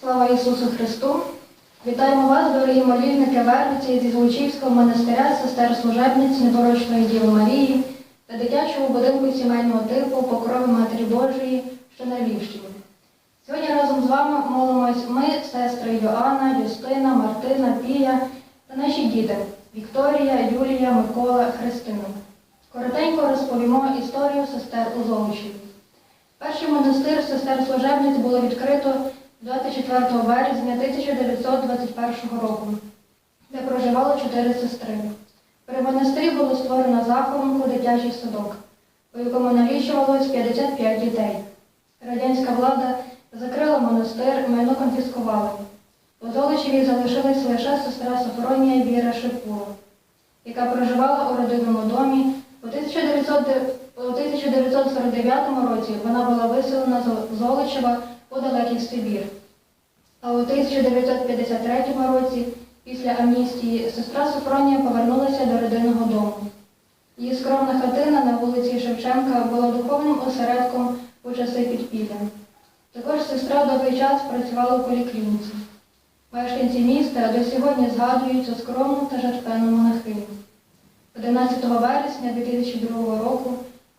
Слава Ісусу Христу! Вітаємо вас, дорогі молільники, верниці зі Злочівського монастиря, сестер служебниць Непорочної Діви Марії та дитячого будинку сімейного типу Покрови Матері Божої, що на Львівщині. Сьогодні разом з вами молимось ми, сестри Йоанна, Юстина, Мартина, Пія та наші діти Вікторія, Юлія, Микола, Христина. Коротенько розповімо історію сестер у Золочеві. Перший монастир сестер служебниць було відкрито 24 березня 1921 року, де проживало чотири сестри. При монастирі було створено захоронку дитячий садок, у якому налічувалось 55 дітей. Радянська влада закрила монастир, майно конфіскували. У Золочеві залишилась лише сестра Софронія Віра Шипула, яка проживала у родинному домі. У 1900 у 1949 році вона була виселена з Золочева у далекий Сибір. А у 1953 році, після амністії, сестра Софронія повернулася до родинного дому. Її скромна хатина на вулиці Шевченка була духовним осередком у часи підпілля. Також сестра довгий час працювала у поліклініці. Мешканці міста до сьогодні згадують цю скромну та жертвенну монахиню. 11 вересня 2002 року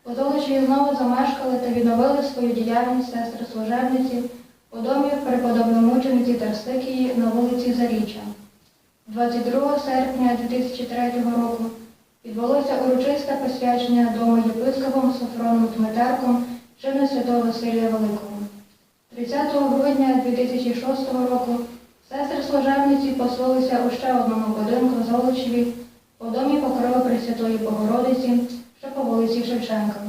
Золочеві знову замешкали та відновили свою діяльність сестри служебниці у домі преподобномучениці Тарстикії на вулиці Заріччя. 22 серпня 2003 року відбулося урочисте посвячення дому єпископом Софроном Тметерком чину святого Василія Великого. 30 грудня 2006 року сестри служебниці послалися у ще одному будинку Золочеві у домі Покрова Пресвятої Богородиці, що по вулиці Шевченка.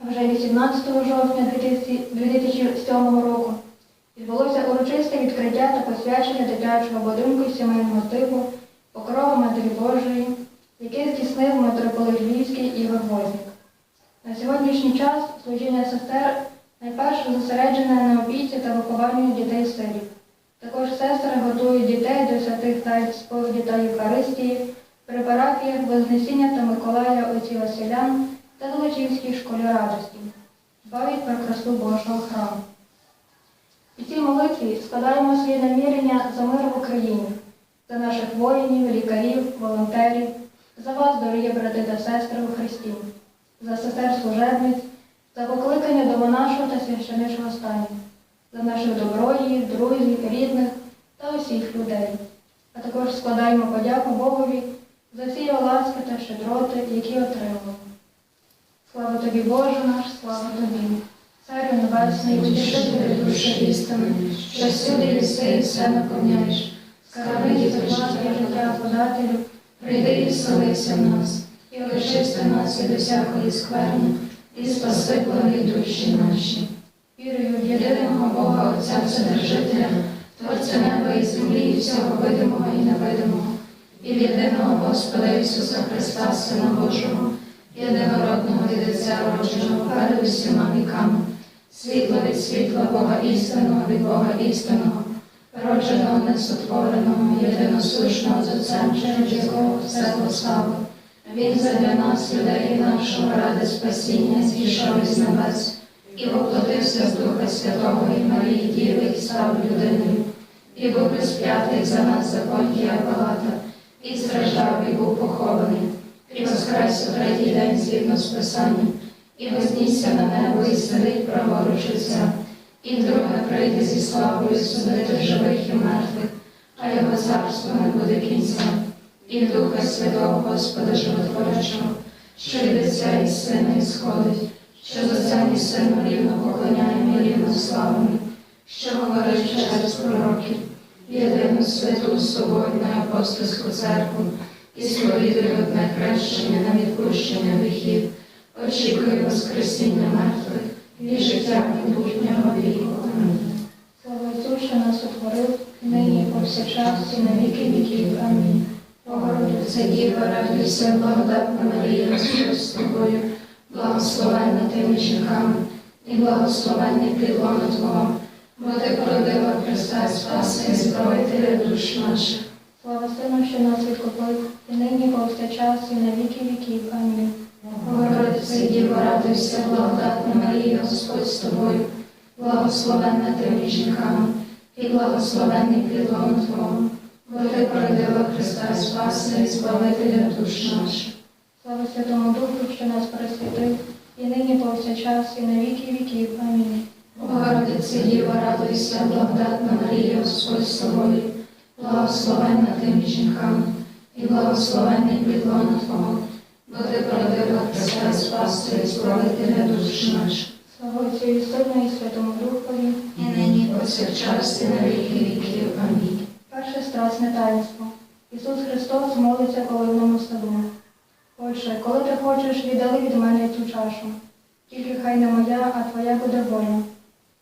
Вже 18 жовтня 2007 року відбулося урочисте відкриття та посвячення дитячого будинку сімейного типу Покрова Матері Божої, яке здійснив митрополит Львівський Ігор Возник. На сьогоднішній час служіння сестер найперше зосереджене на опіці та вихованню дітей сирів. Також сестри готують дітей до святих тайн сповіді та Євхаристії при парафіях Вознесіння та Миколая отці Василян та Золочівській школі радості, дбають про красу Божого храму. У цій молитві складаємо свої намірення за мир в Україні, за наших воїнів, лікарів, волонтерів, за вас, дорогі брати та сестри у Христі, за сестер служебниць, за покликання до монашого та священичого стану, за наших доброїв, друзів, рідних та усіх людей. А також складаємо подяку Богові за його ласки та щедроти, які отримали. Слава тобі, Боже наш, слава тобі, Царю Небесний, утішителю душі істини, що всюди єси і все наповняєш, скарби і заплати життя подателю, прийди і вселися в нас, і очисти нас від усякої скверни, і спаси благі душі наші. Вірую в єдиного Бога Отця Вседержителя, Творця неба і землі, і всього видимого і невидимого, і єдиного Господа Ісуса Христа, Сина Божого, єдинородного від Отця родженого перед усіма віками, світло від світла Бога істинного від Бога істинного, родженого, несотвореного, єдиносушного з Отцем, через якого все послава. Він задля нас, людей нашого, ради спасіння, зійшов із небес і воплотився з Духа Святого і Марії Діви і став людиною, і був розп'ятий за нас законія Палата, і страждав, і був похований, і воскрес у третій день згідно з Писанням, і вознісся на небо, і сидить праворуч Отця, і вдруге прийде зі славою судити живих і мертвих, а його царство не буде кінця, і Духа Святого Господа Животворячого, що від Отця і Сина і сходить, що це і сину рівно поклоняємо і рівно славимо, що говорить через пророків, єдину святу соборну апостольську церкву і сповідує одне хрещення на відпущення гріхів, очікує Воскресіння мертвих і життя майбутнього віку. Амінь. Слава Отцю, що нас утворив, нині і повсякчас і на віки віків. Амінь. Богородице Діва, радуйся, благодатна Марія, Господь з тобою, благословенна ти між жінками, і благословенний плідлона Твого, бо ти породила Христа Спаси і збавителя душ наших. Слава Сину, що нас відкупив, і нині повсякчас і на віки віків. Амінь. Богородице Діва, радуйся, благодатна Марія, Господь з тобою, благословенна ти між жінками, і благословенний плідлон Твого, бо Ти породила Христа Спаса і Збавителя душ наших. Слава Святому Духу, що нас просвітив, і нині повсякчас, і на віки віків. Амінь. Богородице Діва, радуйся, благодатна Марія, Господь з тобою, благословенна ти між жінками, і благословенний плідлон Твого, бо Ти породила Христа Спаса і Збавителя душ наших. Слава Отцю і Сину, і Святому Духові. і нині повсякчас і на віки віків. Амінь. Перше страсне таїнство. Ісус Христос молиться коливному саду. Отже, коли ти хочеш, віддали від мене цю чашу. Тільки хай не моя, а твоя буде воля.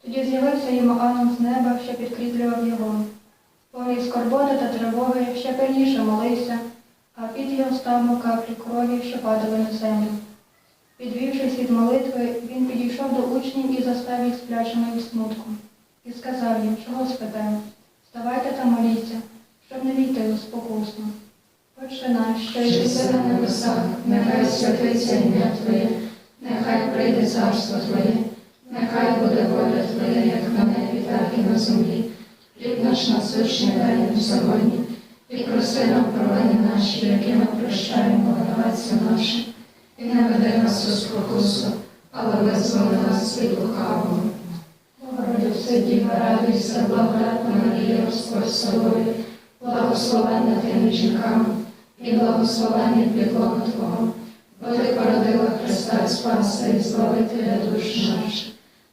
Тоді з'явився йому ангел з неба, що підкріплював його. Повний скорботи та тривоги ще пильніше молився, а під його ставмо каплі крові, що падали на землю. Підвівшись від молитви, він підійшов до учнів і застав їх сплячими від смутку. І сказав їм, чого спите? Вставайте та моліться, щоб не війти у спокусу. Отче наш, що Що єси на небесах, нехай святиться ім'я Твоє, нехай прийде царство Твоє, нехай буде воля Твоя, як на небі, так і на землі. Хліб наш насущний дай нам сьогодні, і проси нам провини наші, які ми прощаємо винуватцям нашим. І не веди нас у спокусу, але визволи нас від лукавого. Богородице, Діва, радуйся, благодатна Марія, Господь з тобою, благословенна ти між жінками, і благословенний плідлон Твого, бо Ти породила Христа Спаса і Збавителя душ наших.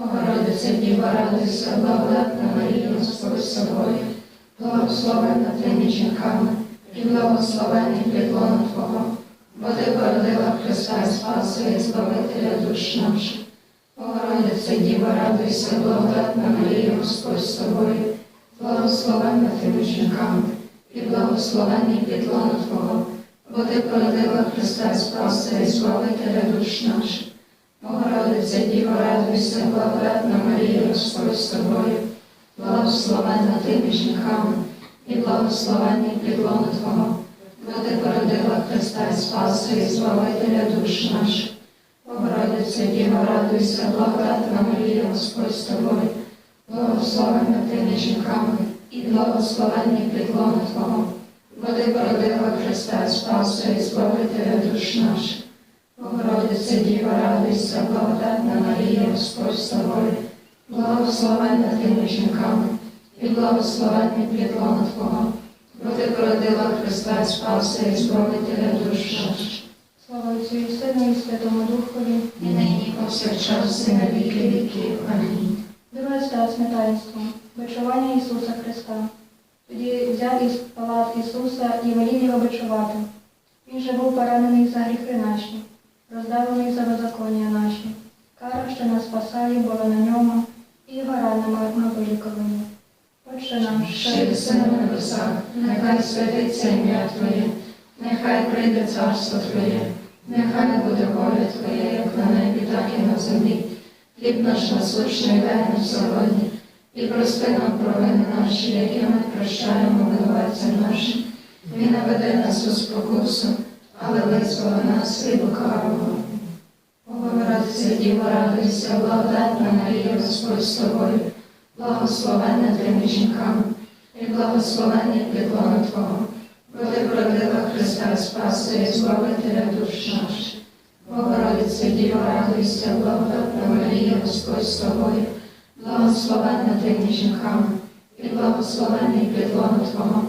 Богородице, Діва, радуйся, благодатна Марія, Господь з тобою, благословенна ти жінками, і благословенний плідлон Твого, бо Ти породила Христа Спаса і Збавителя душ наших. Богородице, Діва, радуйся, благодатна Марія, Господь з тобою, благословенна ти жінками, і благословенний плідлон Твого, бо Ти породила Христа Спаса і Збавителя душ наших. Богородице, Діва, радуйся, благодатна Марія, Господь з тобою, благословенна ти між жінками, і благословенний плідлон Твого, бо Ти породила Христа Спаса і Збавителя душ наших. Богородице, Діва, радуйся, благодатна Марія, Господь з тобою, благословенна ти між жінками, і благословенний плідлон Твого, бо Ти породила Христа Спаса і Збавителя душ наших. Богородице, Діва, радуйся, благодатна Марія, Господь з тобою, благословенна ти між жінками, і благословенний плідлон Твого, бо Ти породила Христа Спаса і Збавителя душ наших. Слава Отцю і Сину, і Святому Духові. і нині повсякчас і на віки віків. Амінь. Друге страсне таїнство. Бичування Ісуса Христа. Тоді взяв із палат Ісуса і велів його бичувати. Він же був поранений за гріхи наші, роздавлений за беззаконня наші. Кара, що нас спасає, була на ньому, і його ранами ми виліковані. Отче наш, Що єси на небесах, нехай святиться ім'я Твоє, нехай прийде царство Твоє, нехай буде воля Твоя, як на небі, так і на землі. Хліб наш насущний дай нам сьогодні, і прости нам провини наші, які ми прощаємо винуватцям нашим. І не веди нас у спокусу, але визволи нас від лукавого. Діва, радуйся, благодатна Марія, Господь з тобою, благословенна ти між і благословенний плідлон Твого, бо ти породила Христа Спаса і Збавителя душ наших. Богородиця, Діва, радуйся, благодатна Марія, Господь з тобою, благословенна ти між і благословенний плідлон Твого,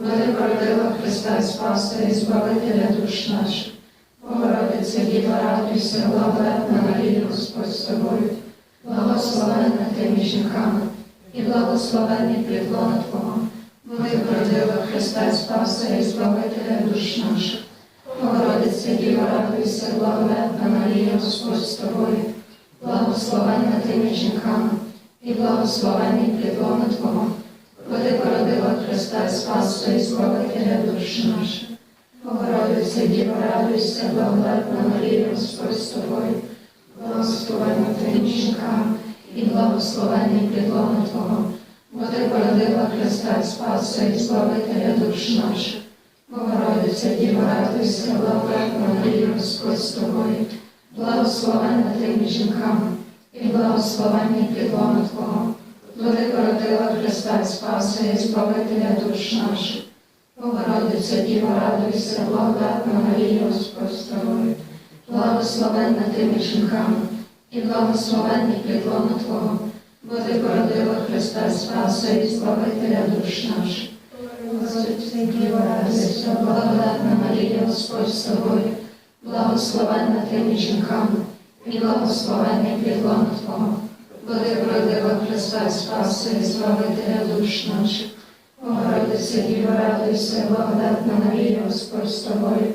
бо ти породила Христа Спаса і Збавителя душ наших. Богородиця Діва, радуйся, благодатна Марія, Господь з тобою, благословенна ти між жінками, і благословенний плітлона Твого, ти породила Христа Спаса і Збавителя душ наших. Богородиця Діва, радуйся, благодатна Марія, Господь з тобою, благословенна ти між жінками, і благословенний плітлона Твого, бо ти породила Христа і Спаса і Збавителя душ наших. Богородиця Діва, радуйся, благодатна Марія, Господь з тобою, благословенна ти між жінками, і благословенний плітлона Твого, бо ти породила Христа і Спаса і Збавителя душ наших. Богородиця Діва, радуйся, благодатна Марія, Господь з тобою, благословенна ти між жінками, і благословенний плітлона Твого, бо ти породила Христа Спаса і Збавителя душ наших. Богородиця Діва, радуйся, благодатна Марія, Господь з тобою, благословенна ти між жінками, і благословенний плітлона Твого, бо ти породила Христа Спаса і Збавителя душ наших. Богородиця Діва, радуйся, благодатна Марія, Господь з тобою, благословенна ти між жінками, і благословенний плітлона Твого, бо ти породила Христа і Спаса і Збавителя душ наших. Богородиця Діва, радуйся, благодатна Марія, Господь з тобою,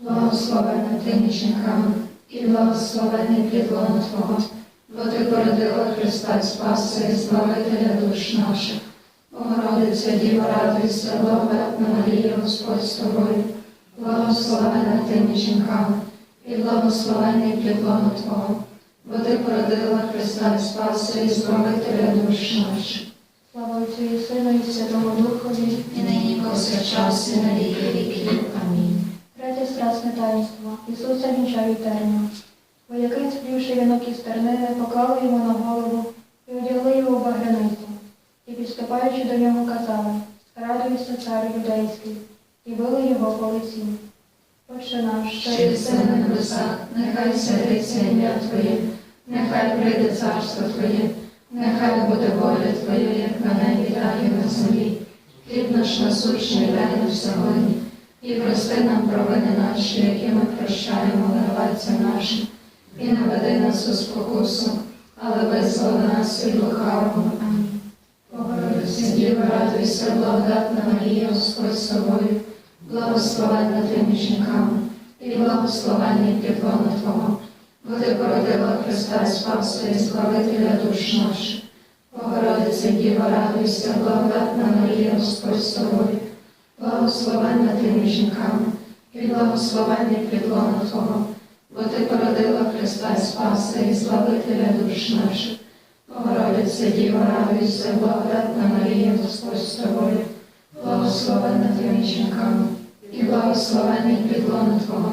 благословенна ти між жінками, і благословенний плітлон Твого, бо ти Христа і Спаса і Збавителя душ наших. Богородиця Діва, радуйся, благодатна Марія, Господь з тобою, благословенна ти між жінками, і благословенний плітлон Твого, бо ти породила Христа і Спаса і Збавителя душ наших. Слава Отцю і Сину і Святому Духові. і нині повсякчас і на віки віків. Амінь. Третє страсне таїнство. Ісуса вінчають терню. Вояки, сплівши вінок із тернини, поклали йому на голову і одягли його в багряницю. І підступаючи до нього, казали, радуйся, цар юдейський, і били його по лиці. Отче наш, що Що єси на небесах, нехай святиться ім'я Твоє, нехай прийде царство Твоє, нехай буде воля Твоя, як на небі, так і на землі. Хліб наш насущний дай нам сьогодні, і прости нам провини наші, які ми прощаємо винуватцям нашим, і не веди нас у спокусу, але визволи нас від лукавого. Амінь. Богородиця Діва, радуйся, благодатна Марія, Господь з тобою, благословенна ти між і благословенний плітлона Твого, бо породила Христа Спаса і Збавителя душ наших. Богородиця Діва, радуйся, благодатна Марія, Господь з тобою, благословенна ти між жінками, і благословенний плітлона Твого, бо ти породила Христа Спаса і Збавителя душ наших. Богородиця Діва, радуйся, благодатна Марія, Господь з тобою, благословенна ти між жінками, і благословенний плітлон Твого,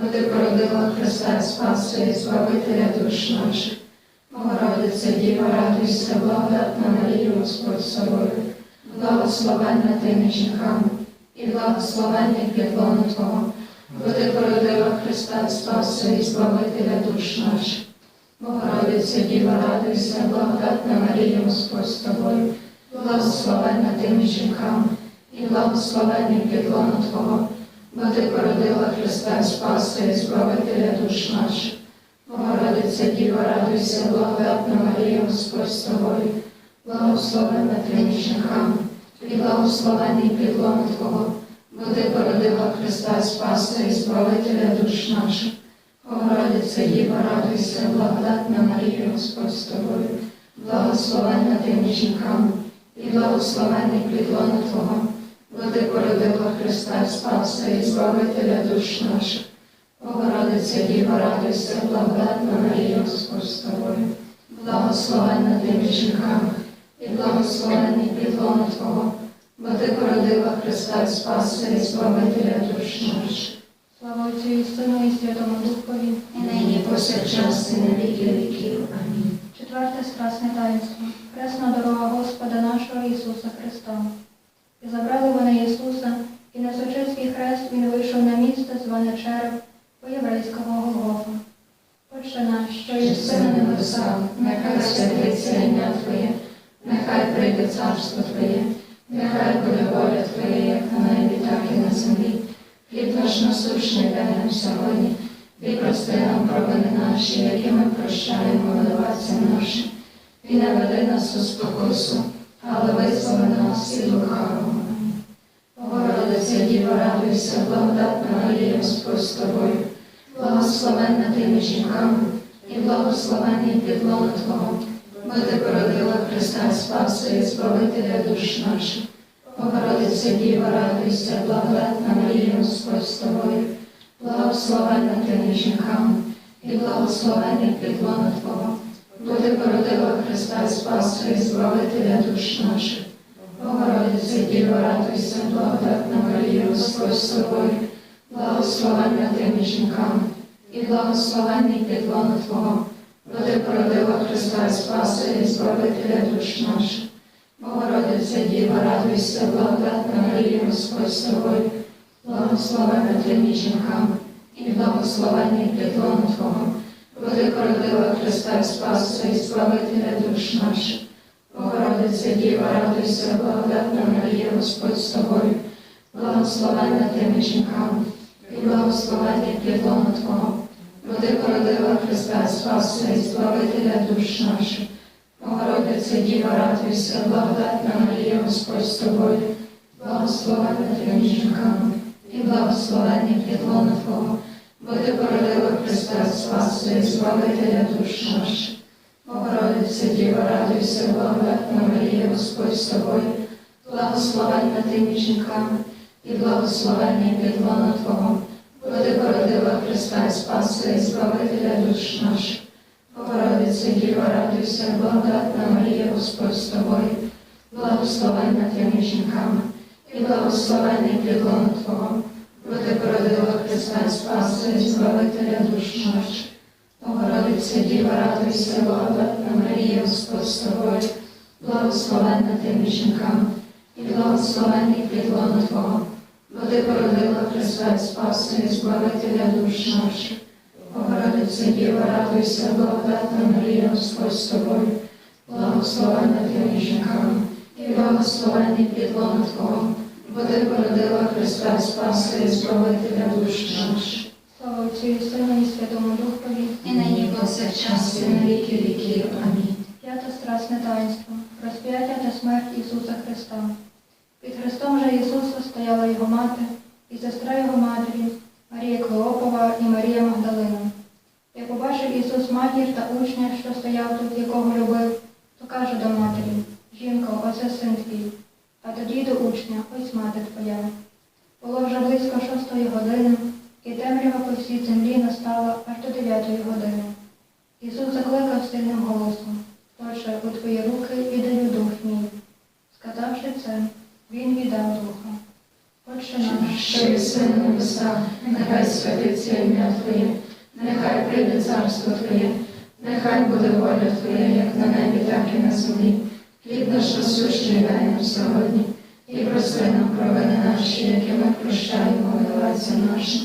бо ти породила Христа Спаса і Збавителя душ наших. Богородиця Діва, радуйся, благодатна Марія, Господь з тобою, благословенна ти між жінками, і благословенний плітлон Твого, бо ти породила Христа Спаса і Збавителя душ наших. Богородиця Діва, радуйся, благодатна Марія, Господь з тобою, благословенна ти між жінками, і благословенний плітлон Твого, бо ти породила Христа Спаса і Збавителя душ наших. Богородиця Діва, радуйся, благодатна Марія, Господь з тобою, благословенна ти між і благословенний плітлон Твого, бо породила Христа Спаса і Збавителя душ наших. Богородиця Діва, радуйся, благодатна Марія, Господь з тобою, благословенна ти між і благословенний плітлон Твого, бо ти породила Христа Спаса і Збавителя душ наших. Богородиця Діва, радуйся, благодатна Марія, Господь з тобою, благословенна ти між жінками, і благословенний плітлон Твого, бо ти породила Христа Спаса і Збавителя душ наших. Слава Отцю і Сину і Святому Духові. І нині повсякчас і на віки віків. Амінь. Четверте страсне таїнство. Хресна дорога Господа нашого Ісуса Христа. І забрали вони Ісуса, і несучи свій хрест, Він вийшов на місце, зване Череп, по єврейського Голгофа. Отче наш, що єси на на небесах, нехай святиться ім'я Твоє, нехай прийде царство Твоє, нехай буде воля Твоя, як на небі, так і на землі. Хліб наш насущний дай нам сьогодні, і прости нам провини наші, які ми прощаємо винуватцям нашим. І не веди нас у спокусу, але визволи нас від лукавого. Богородиця Діва, радуйся, благодатна Марія, Господь з тобою, благословенна ти між жінками, і благословенний підлона Твого, бо ти породила Христа Спаса і Збавителя душ наших. Богородиця Діва, радуйся, благодатна Марія, Господь з тобою, благословенна ти між жінками, і благословенний підлона Твого, бо ти породила Христа Спаса і Збавителя душ наших. Богородиця Діва, радуйся, благодатна Марія, Господь з тобою, благословенна ти жінками, і благословенний підлона Твого, бо ти породила Христа Спаса і Збавителя душ наших. Богородиця Діва, радуйся, благодатна Марія, Господь з тобою, благословенна ти між жінками, і благословенний підлона Твого, бо ти породила Христа Спаса і Збавителя душ наших. Богородиця Діва, радуйся, благодатна Марія, Господь з тобою, благословенна ти між жінками, і благословенний плідлона Твого, бо ти породила Христа Спаса і Збавителя душ наших. Богородиця Діва, радуйся, благодатна Марія, Господь з тобою, благословенна ти між жінками, і благословенний плідлона Твого, ти породила Христа Спаса і Збавителя душ наших. Богородиця Діва, радуйся, благодатна Марія, Господь з тобою, благословенна ти між жінками, і благословенний підлона Твого, ти породила Христа Спаса і Збавителя душ наших. Богородиця Діва, радуйся, благодатна Марія, Господь з тобою, благословенна ти між жінками, і благословенний підлона Твого, бо ти породила Христа Спаса і Збавителя душ наших. Богородиця Діва, радуйся, благодатна Марія, Господь з тобою, благословенна ти між жінками, і благословенний підлона Твого, бо ти породила Христа Спаса і Збавителя душ наших. Богородиця Діва, радуйся, благодатна Марія, Господь з тобою, благословенна ти між і благословенний підлона Твого, бо ти породила Христа Спаса і Збавителя душ наших. Слава Отцю і Сину і Святому Духові. і нині повсякчас і на віки віків. Амінь. П'яте страсне таїнство. Розп'яття та смерть Ісуса Христа. Під Христом же Ісуса стояла його мати і сестра його матері, Марія Клеопова і Марія Магдалина. Як побачив Ісус матір та учня, що стояв тут, якого любив, то каже до матері, жінко, оце син твій, а тоді до учня, ось мати твоя. Було вже близько шостої години, і темрява по всій землі настала аж до дев'ятої години. Ісус закликав сильним голосом, Отче, у твої руки віддаю дух мій. Сказавши це, Він віддав духа. Отче наш, що єси на небесах, нехай святиться ім'я Твоє, нехай прийде царство Твоє, нехай буде воля Твоя, як на небі, так і на землі. Хліб наш насущний дай нам сьогодні, і прости нам провини наші, які ми прощаємо винуватцям нашим.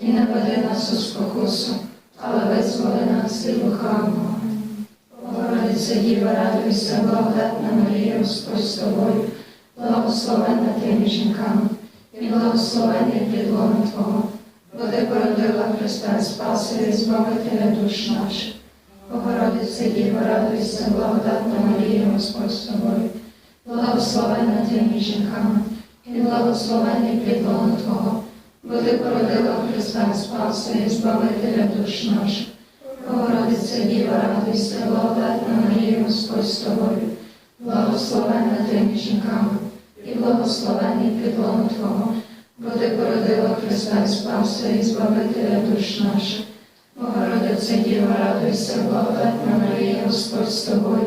І не веди нас у спокусу, але визволи нас від лукавого. Богородиця Діва, радуйся, благодатна Марія, Господь з тобою, благословенна ти між жінками, і благословенний підлона Твого, бо ти породила Христа Спаса і Збавителя душ наших. Богородиця Діва, радуйся, благодатна Марія, Господь з тобою, благословенна ти між жінками, і благословенний підлона Твого, бо ти породила Христа Спаса і Збавителя душ наших. Богородиця Діва, радуйся, благодатна Марія, Господь з тобою, благословенна ти між жінками, і благословенний підлон Твого, бо ти породила Христа Спаса і Збавителя душ наших. Богородиця Діва, радуйся, благодатна Марія, Господь з тобою,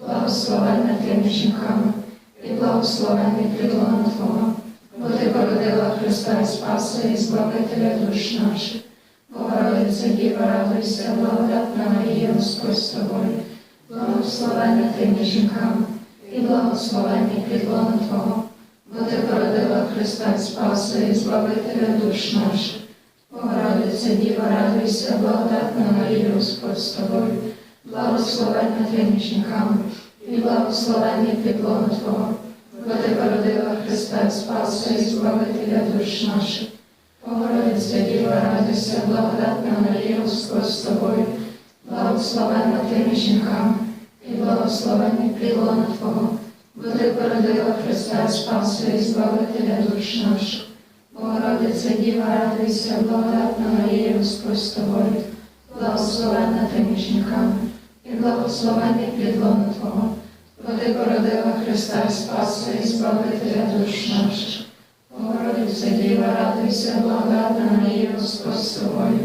благословенна ти між жінками, і благословений плідлон Твого, бо Ти породила Христа і Спаса і Збавителя душ наших. Богородиця Діва, радуйся, благодатна Марія, Господь з тобою, благословенна ти між жінками, і благословений плідлон Твого, бо Ти породила Христа і Спаса і Збавителя душ наших. Богородиця Діва, радуйся, благодатна Марія, Господь з тобою, благословенна ти між жінками, і благословений підлон Твого, бо Ти породила Христа Спаса і Збавителя душ наших. Богородиця Діва, радуйся, благодатна Марія, Господь з тобою, благословенна ти між жінками, і благословений підлон Твого, бо Ти породила Христа Спаса і Збавителя душ наших. Богородиця Діва, радуйся, благодатна Марія, Господь з тобою, благословенна ти між жінками, і благословений підлон Твого, бо Ти породила Христа і Спаса і Збавителя душ наших. Богородиця Діва, радуйся, благодатна Марія, Господь з тобою,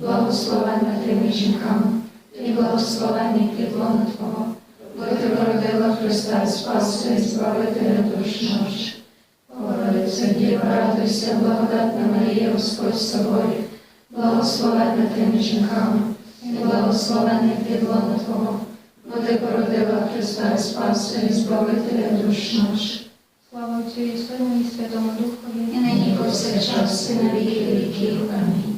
благословенна ти між жінками, і благословений підлон Твого, бо Ти породила Христа і Спаса і Збавителя душ наших. Діва, радуйся, благодатна Марія, Господь з тобою, благословенна ти між жінками, і благословенний підлон Твого, бо Ти породила Христа і Спаса і Збавителя душ наших. Слава Отцю і Сину і Святому Духові. І нині повсякчас і на віки віків. Амінь.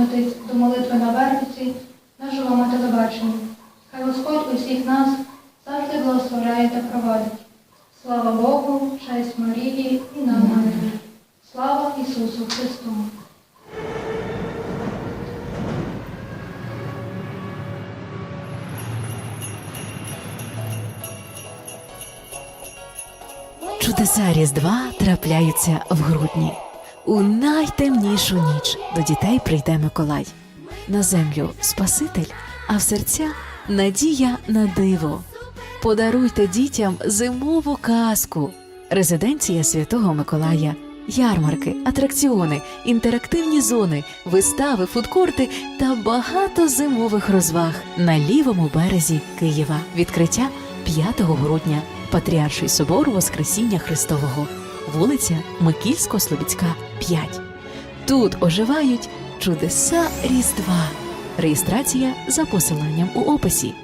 Надалі до молитви на Вервиці на живому телебаченні. Хай Господь усіх нас завжди благословляє та проводить. Слава Богу, честь Марії і нам. Амінь. Слава Ісусу Христу! Чудеса Різдва трапляються в грудні. У найтемнішу ніч до дітей прийде Миколай. На землю Спаситель, а в серця надія на диво. Подаруйте дітям зимову казку. Резиденція Святого Миколая, ярмарки, атракціони, інтерактивні зони, вистави, фудкорти та багато зимових розваг на лівому березі Києва. Відкриття 5 грудня. Патріарший собор Воскресіння Христового, вулиця Микільсько-Слобідська, 5. Тут оживають чудеса Різдва. Реєстрація за посиланням у описі.